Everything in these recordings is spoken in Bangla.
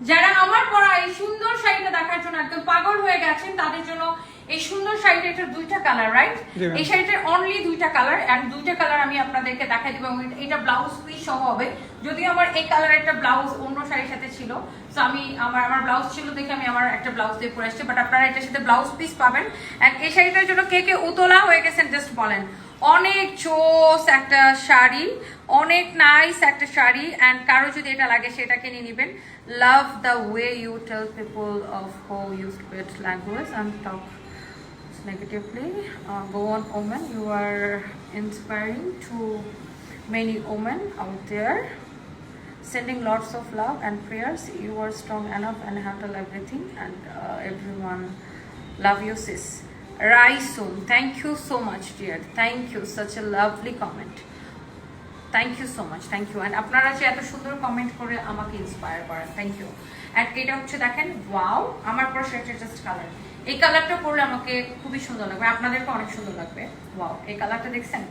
যারা আমার পরা এই সুন্দর শাড়িটা দেখার জন্য একদম পাগল হয়ে গেছেন তাদের জন্য এই সুন্দর শাড়িটা এটার দুইটা কালার রাইট এই শাড়িটার অনলি দুইটা কালার এন্ড দুইটা কালার আমি আপনাদেরকে দেখাই দেবো এটা ব্লাউজ পিস সহ হবে। যদি আমার এই কালার একটা ব্লাউজ অন্য শাড়ির সাথে ছিল তো আমি আমার আমার ব্লাউজ ছিল দেখে আমি আমার একটা ব্লাউজ দিয়ে পরে আসছি বাট আপনারা এটার সাথে ব্লাউজ পিস পাবেন। এন্ড এই শাড়িটার জন্য কে কে উতলা হয়ে গেছেন জাস্ট বলেন। অনেক চোস একটা শাড়ি অনেক নাইস একটা শাড়ি অ্যান্ড কারও যদি এটা লাগে সেটা কিনে নেবেন। Love the way you tell people of who use language and talk negatively. Uh, go on, woman. You are inspiring to many women out there. Sending lots of love and prayers. You are strong enough and handle everything, and uh, everyone love you, sis. Raisun, thank you so much, dear. Thank you. Such a lovely comment. Thank you so much thank you and আপনারা যে এত সুন্দর কমেন্ট করে আমাকে ইন্সপায়ার করেন থ্যাংক ইউ অ্যান্ড এটা হচ্ছে দেখেন ওয়াও আমার পর সেটা জাস্ট কালার এই কালারটা পরলে আমাকে খুবই সুন্দর লাগবে আপনাদেরকে অনেক সুন্দর লাগবে। ওয়াও এই কালারটা দেখছেন?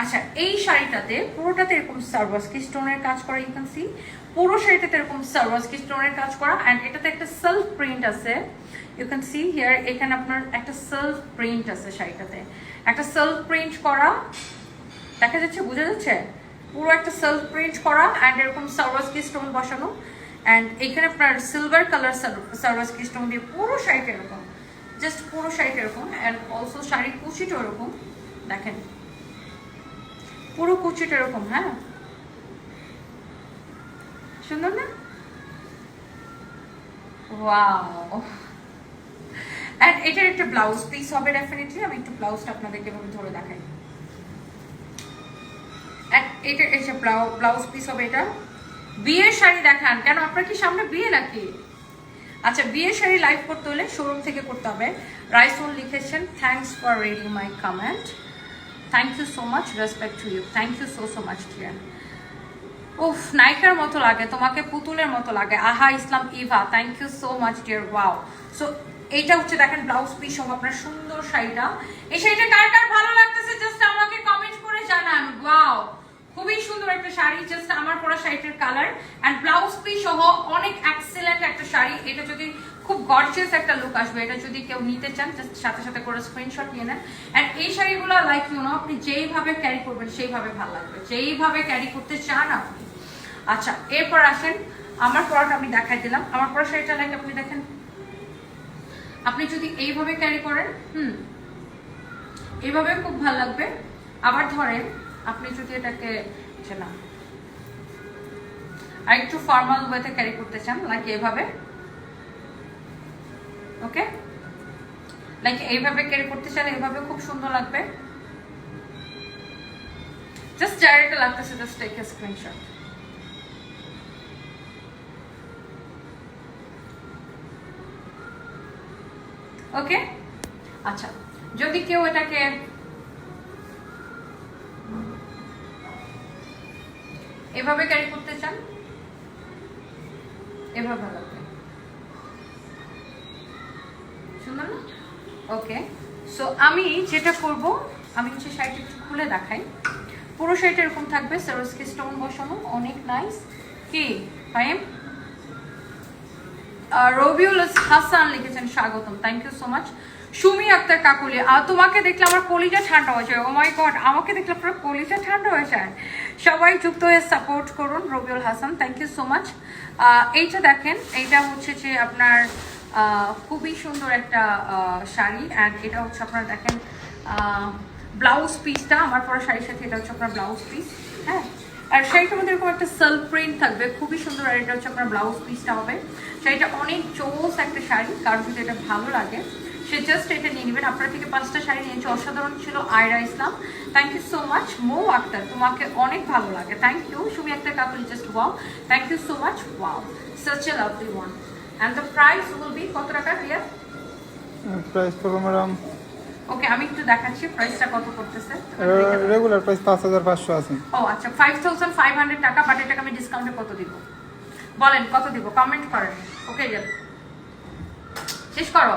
আচ্ছা এই শাড়িটাতে পুরোটাতে এরকম সার্ভাসকি স্টোনের কাজ করা ইউ ক্যান সি পুরো শাড়িটাতে এরকম সার্ভাসকি স্টোনের কাজ করা? অ্যান্ড এটাতে একটা সেলফ প্রিন্ট আছে ইউ ক্যান সি হিয়ার এখানে আপনার একটা সেলফ প্রিন্ট আছে শাড়িটাতে। একটা সেলফ প্রিন্ট করা, দেখা যাচ্ছে, বোঝা যাচ্ছে? পুরো একটা সেলফ প্রিন্ট করা অ্যান্ড এরকম সার্ভাসকি স্টোন বসানো। অ্যান্ড এখানে আপনার সিলভার কালার সার্ভাসকি স্টোন দিয়ে পুরো শাড়িটা এরকম। জাস্ট পুরো শাড়িটা এরকম। অ্যান্ড অলসো শাড়ির কুচিটা এরকম। দেখেন। পুরো কুচিটা এরকম হ্যাঁ? সুন্দর না? ওয়াও অ্যান্ড এটার একটা ব্লাউজ পিস হবে ডেফিনেটলি আমি একটু ব্লাউজটা আপনাদেরকে ধরে দেখাই। এটা এসে ব্লাউজ পিস হবে এটা। বিয়ের শাড়ি দেখান। কেন, আপনার কি সামনে বিয়ে নাকি? আচ্ছা বিয়ের শাড়ি লাইভ করতে হলে শোরুম থেকে করতে হবে। রাইসুল লিখেছেন thanks for reading my comment thank you so much respect to you thank you so so much dear উফ, নায়িকার মতো লাগে, তোমাকে পুতুলের মতো লাগে। আহা, Islam Eva thank you so much dear wow so এইটা হচ্ছে, দেখেন, ব্লাউজ পিস হবে আপনার সুন্দর শাড়িটা। এই শাড়িটা কার কার ভালো লাগতেছে? জাস্ট আমাকে কমেন্ট করে জানান ওয়াও সুন্দর একটা শাড়ি জাস্ট আমার পরা শাড়িটার কালার অ্যান্ড ব্লাউজ পিস সহ অনেক এক্সেলেন্ট একটা শাড়ি। এটা যদি খুব গর্জিয়াস একটা লুক আসবে, এটা যদি কেউ নিতে চান জাস্ট সাথে সাথে করে স্ক্রিনশট নিয়ে নেন। অ্যান্ড এই শাড়িগুলো লাইক ইউ নো আপনি যেইভাবে ক্যারি করবেন, সেইভাবে ভালো লাগবে। যেইভাবে ক্যারি করতে চান আপনি। আচ্ছা এরপর আসেন। আমার পরাটা আমি দেখাই দিলাম। আমার পরা শাড়িটা লাইক আপনি দেখেন। আপনি যদি এইভাবে ক্যারি করেন, হুম, এইভাবে খুব ভালো লাগবে। আবার ধরেন, আপনি যদি এটাকে যে না। আর একটু ফর্মাল ওয়েতে ক্যারি করতে চান লাইক এইভাবে ওকে লাইক এইভাবে ক্যারি করতে চান এইভাবে খুব সুন্দর লাগবে। জাস্ট এটা লাগতেছে just take a screenshot okay আচ্ছা যদি কেউ এটাকে এভাবে ক্যারি করতে চান? এভাবে লাগবে সুন্দর ওকে সো আমি যেটা করব, আমি হচ্ছে শাড়িটা একটু খুলে দেখাই। পুরো শাড়িটা এরকম থাকবে সারোস্কি স্টোন বসানো, অনেক নাইস কি ফাইম রবিউল হাসান লিখেছেন, স্বাগতম। Thank you so much Sumi Akter Kakuli আহ, তোমাকে দেখলে আমার কলিজা ঠান্ডা হয়ে যায়। ও মাই গড আমাকে দেখলে আপনার কলিজা ঠান্ডা হয়ে যায়। সবাই যুক্ত হয়ে সাপোর্ট করুন Rabiul Hasan. Thank you so much এইটা দেখেন এইটা হচ্ছে যে আপনার খুবই সুন্দর একটা শাড়ি। অ্যান্ড এটা হচ্ছে আপনার দেখেন ব্লাউজ পিসটা আমার পরা শাড়ির সাথে এটা হচ্ছে আপনার ব্লাউজ পিস হ্যাঁ? আর শাড়িটার মধ্যে এরকম একটা সেলফ প্রিন্ট থাকবে। খুবই সুন্দর। আর এটা হচ্ছে আপনার ব্লাউজ পিসটা হবে। শাড়িটা অনেক চোস একটা শাড়ি। কারণ যদি এটা ভালো লাগে সে জাস্ট এটা নিয়ে নেবেন। আপনার থেকে পাঁচটা শাড়ি নিয়েছে। অসাধারণ ছিল Ayra Islam. Thank you so much Mo Akter. তোমাকে অনেক ভালো লাগে। Thank you Sumi Akter Kakuli just wow thank you so much wow such a lovely one and the price will be কত টাকা রিয়া প্রাইস পড়বে ম্যাডাম ওকে আমি একটু দেখাচ্ছি প্রাইসটা কত করতেছে রেগুলার প্রাইস পাঁচ হাজার পাঁচশো আছে। ও আচ্ছা ফাইভ থাউজেন্ড ফাইভ হান্ড্রেড টাকা বাট এটাকে আমি ডিসকাউন্টে কত দিব? বলেন কত দিব? কমেন্ট করেন। ওকে শেষ করো।